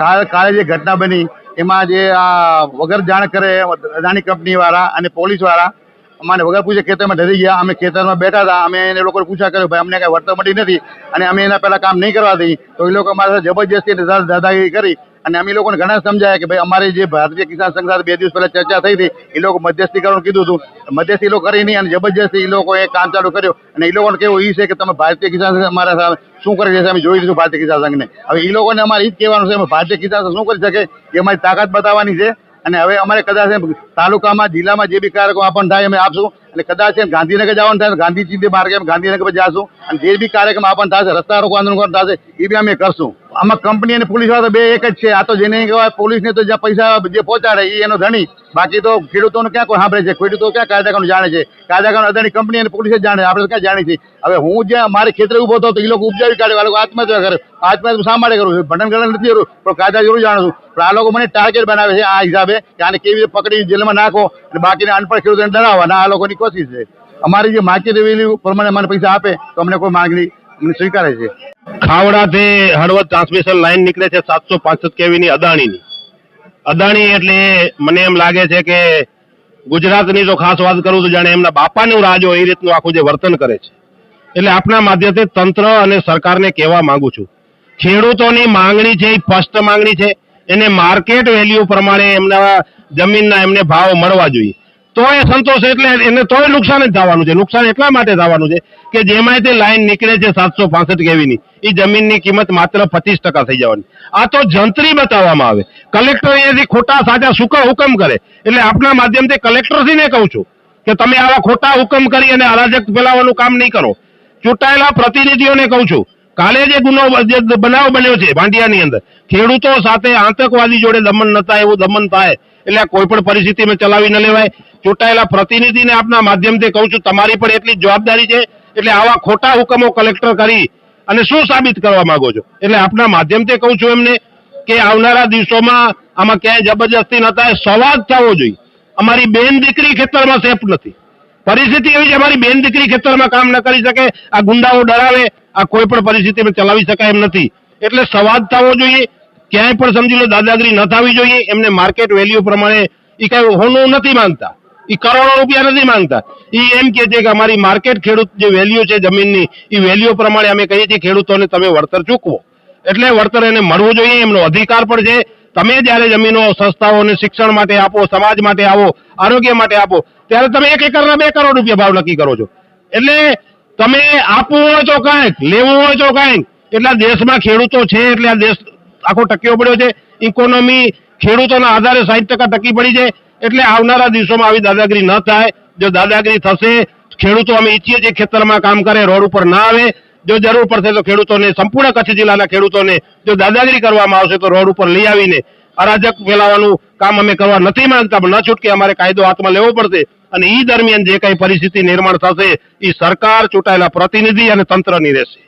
કાલે કાલે જે ઘટના બની, એમાં જે આ વગર જાણ કરે, અદાણી કંપની વાળા અને પોલીસવાળા, અમારે વગર પૂછે ખેતરમાં ડરી ગયા, અમે ખેતરમાં બેઠા હતા, અમે એને લોકોને પૂછા કર્યું, ભાઈ, અમને કાંઈ વર્તન મળી નથી. અને અમે એના પહેલા કામ નહીં કરવા દઈ તો એ લોકો અમારા જબરજસ્તી દાદાગીરી કરી અને અમે લોકોને ઘણા સમજાયા કે ભાઈ અમારી જે ભારતીય કિસાન સંઘ સાથે બે દિવસ પહેલા ચર્ચા થઈ હતી એ લોકો મધ્યસ્થીકરણ કીધું હતું. મધ્યસ્થી લોકો કરી નહીં અને જબરજસ્તી એ લોકોએ કામ ચાલુ કર્યું અને એ લોકોને કેવું એ છે કે તમે ભારતીય કિસાન સંઘ અમારા સામે શું કરી જશે અમે જોઈ લઈશું ભારતીય કિસાન સંઘને. હવે એ લોકોને અમારે એ જ કહેવાનું છે, અમે ભારતીય કિસાન સંઘ શું કરી શકે? એ અમારી તાકાત બતાવવાની છે. અને હવે અમારે કદાચ તાલુકામાં, જિલ્લામાં જે બી કાર્યક્રમ આપણને થાય અમે આપશું. અને કદાચ ગાંધીનગર જવાનું થાય ગાંધીજી માર્ગે ગાંધીનગર પર જાશું. અને જે બી કાર્યક્રમ આપણને થશે, રસ્તા રોકો આંદોલન થશે એ બી અમે કરશું. આમાં કંપની અને પોલીસવાળા બે એક જ છે. આ તો જેને કહેવાય પોલીસને તો જ્યાં પૈસા જે પહોંચાડે એ એનો ધણી. બાકી તો ખેડૂતોને ક્યાં કોઈ સાંભળે છે? ખેડૂતો ક્યાં કાયદાકાનું જાણે છે? કાયદાકાનું અદાણી કંપની અને પોલીસે જાણે આપણે ક્યાં જાણીએ છીએ? હવે હું જ્યાં મારે ખેતરે ઊભો હતો તો એ લોકો ઉપજાવી કાઢે, આ લોકો આત્મહત્યા કરે. આત્મહત્યા શા માટે કરું છું. ભંડન કરવા નથી કરું પણ કાયદા જરૂર જાણું છું. પણ આ લોકો મને ટાર્ગેટ બનાવે છે આ હિસાબે કે આને કેવી રીતે પકડી જેલમાં નાખો અને બાકીના અનપઢ ખેડૂતોને ડરાવવાના આ લોકોની કોશિશ છે. અમારી જે માર્કેટ વેલ્યુ પ્રમાણે મને પૈસા આપે તો અમને કોઈ માંગણી સ્વીકારે છે. ખાવડાથી હળવદ ટ્રાન્સમિશન લાઈન નીકળે છે સાતસો પાસઠ કેવીની અદાણીની. અદાણી એટલે મને એમ લાગે છે કે ગુજરાતની તો ખાસ વાત કરું તો જાણે એમના બાપાનું રાજ એ રીતનું આખું જે વર્તન કરે છે. એટલે આપના માધ્યમથી તંત્ર અને સરકારને કહેવા માંગુ છું. ખેડૂતોની માંગણી છે, એ સ્પષ્ટ માંગણી છે. એને માર્કેટ વેલ્યુ પ્રમાણે એમના જમીનના એમને ભાવ મળવા જોઈએ. તો એ સંતોષ એટલે એને તોય નુકસાન જ થવાનું છે. નુકસાન એટલા માટે થવાનું છે કે જેમાં તે લાઈન નીકળે છે સાતસો પાસઠ કેવીની એ જમીનની કિંમત માત્ર પચીસ ટકા થઈ જવાની. આ તો જંત્રી બતાવવામાં આવે. કલેક્ટર અહીંયાથી ખોટા સાચા સુકા હુકમ કરે. એટલે આપના માધ્યમથી કલેક્ટરશ્રીને કહું છું કે તમે આવા ખોટા હુકમ કરી અને અરાજક ફેલાવવાનું કામ નહીં કરો. ચૂંટાયેલા પ્રતિનિધિઓને કહું છું, કાલે જે ગુનો બનાવ બન્યો છે ભાંડિયાની અંદર, ખેડૂતો સાથે આતંકવાદી જોડે દમન નતા, એવું દમન થાય. એટલે આ કોઈ પણ પરિસ્થિતિમાં ચલાવી ન લેવાય. ચૂંટાયેલા પ્રતિનિધિને આપના માધ્યમથી કહું છું, તમારી પણ એટલી જવાબદારી છે. એટલે આવા ખોટા હુકમો કલેક્ટર કરી અને શું સાબિત કરવા માંગો છો? એટલે આપના માધ્યમથી કહું છું એમને કે આવનારા દિવસોમાં આમાં ક્યાંય જબરજસ્તી ન થાય, સંવાદ થવો જોઈએ. અમારી બેન દીકરી ખેતરમાં સેફ નથી. પરિસ્થિતિ એવી છે, અમારી બેન દીકરી ખેતરમાં કામ ન કરી શકે, આ ગુંડાઓ ડરાવે, આ કોઈ પણ પરિસ્થિતિમાં ચલાવી શકાય એમ નથી. એટલે સંવાદ થવો જોઈએ ક્યાંય પણ સમજી લો દાદાગીરી ન થવી જોઈએ, એમને માર્કેટ વેલ્યુ પ્રમાણે એ કઈ હોનું નથી માંગતા. એ કરોડો રૂપિયા નથી માંગતા. એ એમ કે છે કે અમારી માર્કેટ ખેડૂત જે વેલ્યુ છે જમીનની એ વેલ્યુ પ્રમાણે અમે કહીએ છીએ ખેડૂતોને તમે વળતર ચૂકવો. એટલે વળતર એને મળવું જોઈએ, એમનો અધિકાર પણ છે. તમે જ્યારે જમીનો સંસ્થાઓને શિક્ષણ માટે આપો, સમાજ માટે આવો, આરોગ્ય માટે આપો, ત્યારે તમે એક એકરના બે કરોડ રૂપિયા ભાવ નક્કી કરો છો. એટલે તમે આપવું હોય તો કાંઈક, લેવું હોય તો કાંઈક. એટલે દેશમાં ખેડૂતો છે, એટલે આ દેશ આખો ટક્યો પડ્યો છે. ઇકોનોમી ખેડૂતોના આધારે સાહીઠ ટકા ટકી પડી છે. એટલે આવનારા દિવસોમાં આવી દાદાગીરી ન થાય. જો દાદાગીરી થશે, ખેડૂતો અમે ઈચ્છીએ છીએ ખેતરમાં કામ કરે, રોડ ઉપર ના આવે. જો જરૂર પડશે તો ખેડૂતોને, સંપૂર્ણ કચ્છ જિલ્લાના ખેડૂતોને જો દાદાગીરી કરવામાં આવશે તો રોડ ઉપર લઈ આવીને અરાજક ફેલાવાનું કામ અમે કરવા નથી માંગતા, પણ ન છૂટકે અમારે કાયદો હાથમાં લેવો પડશે. અને એ દરમિયાન જે કઈ પરિસ્થિતિ નિર્માણ થશે એ સરકાર ચૂંટાયેલા પ્રતિનિધિ અને તંત્રની રહેશે.